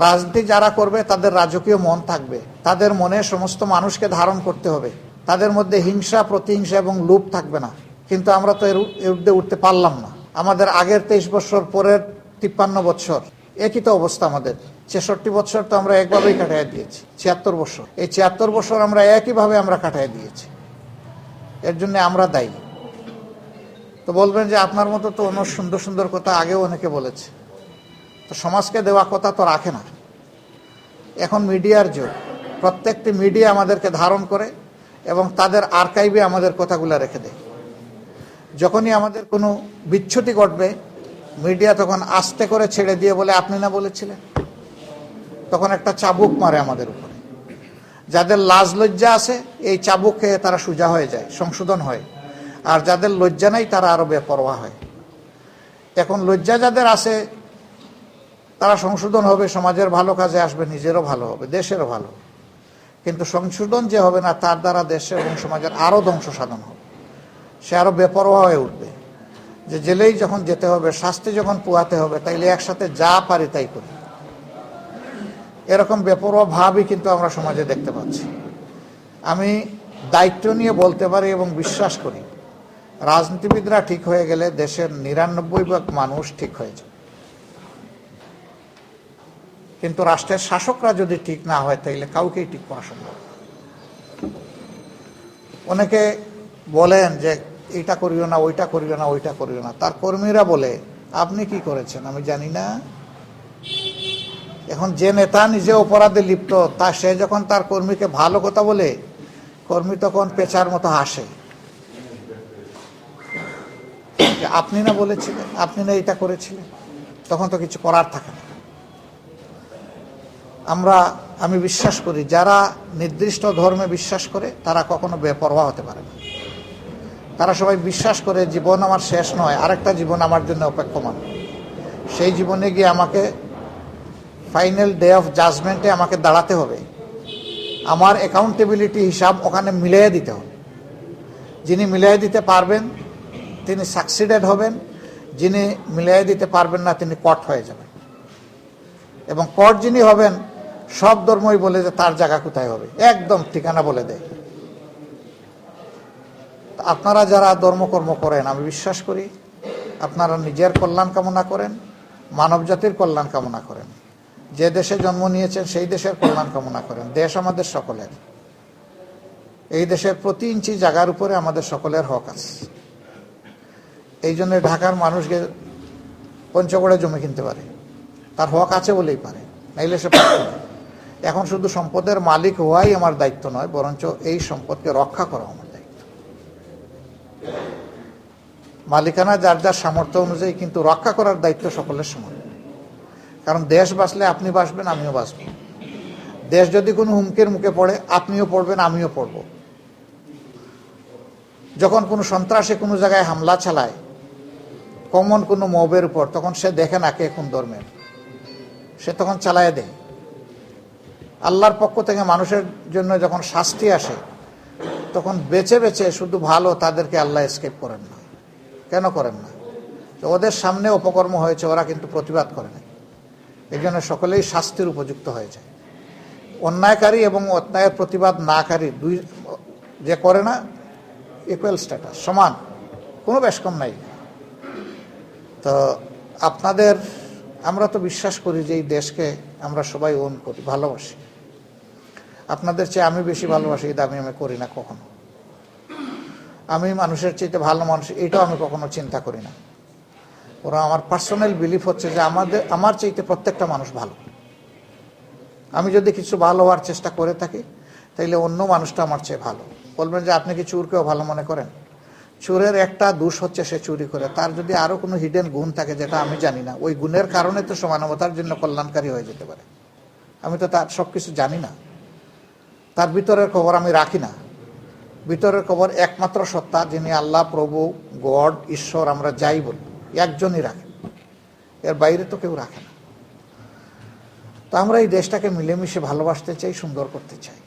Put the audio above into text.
রাজনীতি যারা করবে, তাদের রাজকীয় মন থাকবে। তাদের মনে সমস্ত মানুষকে ধারণ করতে হবে। তাদের মধ্যে হিংসা, প্রতিহিংসা এবং লোভ থাকবে না। কিন্তু আমরা তো এর ঊর্ধ্বে উঠতে পারলাম না। আমাদের আগের তেইশ বছর, পরের তিপ্পান্ন বছর, একই তো অবস্থা আমাদের। ছেষট্টি বছর তো আমরা একভাবেই কাটাই দিয়েছি। ছিয়াত্তর বছর। এই ছিয়াত্তর বছর আমরা একইভাবে আমরা কাটাই দিয়েছি। এর জন্য আমরা দায়ী। তো বলবেন যে আপনার মতো তো অন্য সুন্দর সুন্দর কথা আগেও অনেকে বলেছে। তো সমাজকে দেওয়া কথা তো রাখে না। এখন মিডিয়ার যুগ। প্রত্যেকটি মিডিয়া আমাদেরকে ধারণ করে এবং তাদের আর্কাইভে আমাদের কথাগুলো রেখে দেয়। যখনই আমাদের কোনো বিচ্ছুতি ঘটবে, মিডিয়া তখন আস্তে করে ছেড়ে দিয়ে বলে, আপনি না বলেছিলেন? তখন একটা চাবুক মারে আমাদের উপরে। যাদের লাজ লজ্জা আছে, এই চাবুক খেয়ে তারা সোজা হয়ে যায়, সংশোধন হয়। আর যাদের লজ্জা নাই, তারা আরও বেপরোয়া হয়। এখন লজ্জা যাদের আছে তারা সংশোধন হবে, সমাজের ভালো কাজে আসবে, নিজেরও ভালো হবে, দেশেরও ভালো। কিন্তু সংশোধন যে হবে না, তার দ্বারা দেশে এবং সমাজের আরও ধ্বংস সাধন হবে। সে আরও বেপরোয়া হয়ে উঠবে। যে জেলেই যখন যেতে হবে, শাস্তি যখন পোয়াতে হবে, তাইলে একসাথে যা পারি তাই করি। এরকম বেপরোয়া ভাবই কিন্তু আমরা সমাজে দেখতে পাচ্ছি। আমি দায়িত্ব নিয়ে বলতে পারি এবং বিশ্বাস করি, রাজনীতিবিদরা ঠিক হয়ে গেলে দেশের নিরানব্বই ভাগ মানুষ ঠিক হয়ে যায়। কিন্তু রাষ্ট্রের শাসকরা যদি ঠিক না হয়, তাইলে কাউকেই ঠিক করা সম্ভব। অনেকে বলেন যে, এইটা করিও না, ওইটা করিও না, ওইটা করিও না। তার কর্মীরা বলে, আপনি কি করেছেন? আমি জানি না। এখন যে নেতা নিজে অপরাধে লিপ্ত, তা সে যখন তার কর্মীকে ভালো কথা বলে, কর্মী তখন পেচার মতো হাসে। আপনি না বলেছিলেন, আপনি না এটা করেছিলেন? তখন তো কিছু করার থাকে না। আমরা, আমি বিশ্বাস করি, যারা নির্দিষ্ট ধর্মে বিশ্বাস করে, তারা কখনো বেপরোয়া হতে পারে না। তারা সবাই বিশ্বাস করে, জীবন আমার শেষ নয়, আরেকটা জীবন আমার জন্য অপেক্ষমান। সেই জীবনে গিয়ে আমাকে ফাইনাল ডে অফ জাজমেন্টে আমাকে দাঁড়াতে হবে। আমার অ্যাকাউন্টেবিলিটি হিসাব ওখানে মিলিয়ে দিতে হবে। যিনি মিলিয়ে দিতে পারবেন, তিনি সাকসিডেড হবেন। যিনি মিলিয়ে দিতে পারবেন না, তিনি কট হয়ে যাবেন। এবং কট যিনি হবেন সব ধর্মই বলে যে তার জায়গা কোথায় হবে? একদম ঠিকানা বলে দেয়। আপনারা যারা ধর্মকর্ম করেন, আমি বিশ্বাস করি আপনারা নিজের কল্যাণ কামনা করেন, মানব জাতির কল্যাণ কামনা করেন। যে দেশে জন্ম নিয়েছেন, সেই দেশের কল্যাণ কামনা করেন। দেশ আমাদের সকলের। এই দেশের প্রতি ইঞ্চি জায়গার উপরে আমাদের সকলের হক আছে। এই জন্য ঢাকার মানুষকে পঞ্চগড়ে জমি কিনতে পারে। তার হক আছে বলেই পারে। নাইলে সে পারত না। এখন শুধু সম্পদের মালিক হওয়াই আমার দায়িত্ব নয়, বরঞ্চ এই সম্পদকে রক্ষা করা আমার দায়িত্ব। মালিকানা যার যার সামর্থ্য অনুযায়ী কিন্তু রক্ষা করার দায়িত্ব সকলের সমান। কারণ দেশ বাঁচলে আপনি বাঁচবেন, আমিও বাঁচব। দেশ যদি কোনো হুমকির মুখে পড়ে, আপনিও পড়বেন, আমিও পড়ব। যখন কোনো সন্ত্রাসে কোনো জায়গায় হামলা চালায়, কমন কোনো মবের উপর, তখন সে দেখে না কে কোন ধর্মের। সে তখন চালায় দেয়। আল্লাহর পক্ষ থেকে মানুষের জন্য যখন শাস্তি আসে, তখন বেছে বেছে শুধু ভালো তাদেরকে আল্লাহ এসকেপ করেন না। কেন করেন না? তো ওদের সামনে অপকর্ম হয়েছে, ওরা কিন্তু প্রতিবাদ করে না এই জন্য সকলেই শাস্তির উপযুক্ত হয়ে যায়। অন্যায়কারী এবং অন্যায়ের প্রতিবাদ নাকারী দুই, যে করে না ইকুয়াল স্ট্যাটাস সমান, কোনো বেশ কম নাই। তো আপনাদের, আমরা তো বিশ্বাস করি যে এই দেশকে আমরা সবাই ওন করি, ভালোবাসি। আপনাদের চেয়ে আমি বেশি ভালোবাসি এই দাবি আমি করি না কখনো। আমি মানুষের চাইতে ভালো মানুষ, এটাও আমি কখনো চিন্তা করি না। ওরা আমার পার্সোনাল বিলিফ হচ্ছে যে আমাদের, আমার চাইতে প্রত্যেকটা মানুষ ভালো। আমি যদি কিছু ভালো হওয়ার চেষ্টা করে থাকি, তাইলে অন্য মানুষটা আমার চেয়ে ভালো। বলবেন যে আপনি কি চুরকেও ভালো মনে করেন? চোরের একটা দোষ হচ্ছে সে চুরি করে। তার যদি আরও কোনো হিডেন গুণ থাকে যেটা আমি জানি না, ওই গুণের কারণে তো সমানবতার জন্য কল্যাণকারী হয়ে যেতে পারে। আমি তো তার সব কিছু জানি না। তার ভিতরের খবর আমি রাখি না। ভিতরের খবর একমাত্র সত্তা যিনি আল্লাহ, প্রভু, গড, ঈশ্বর আমরা যাই বলি, একজনই রাখেন এর বাইরে তো কেউ রাখে না। তো আমরা এই দেশটাকে মিলেমিশে ভালোবাসতে চাই, সুন্দর করতে চাই।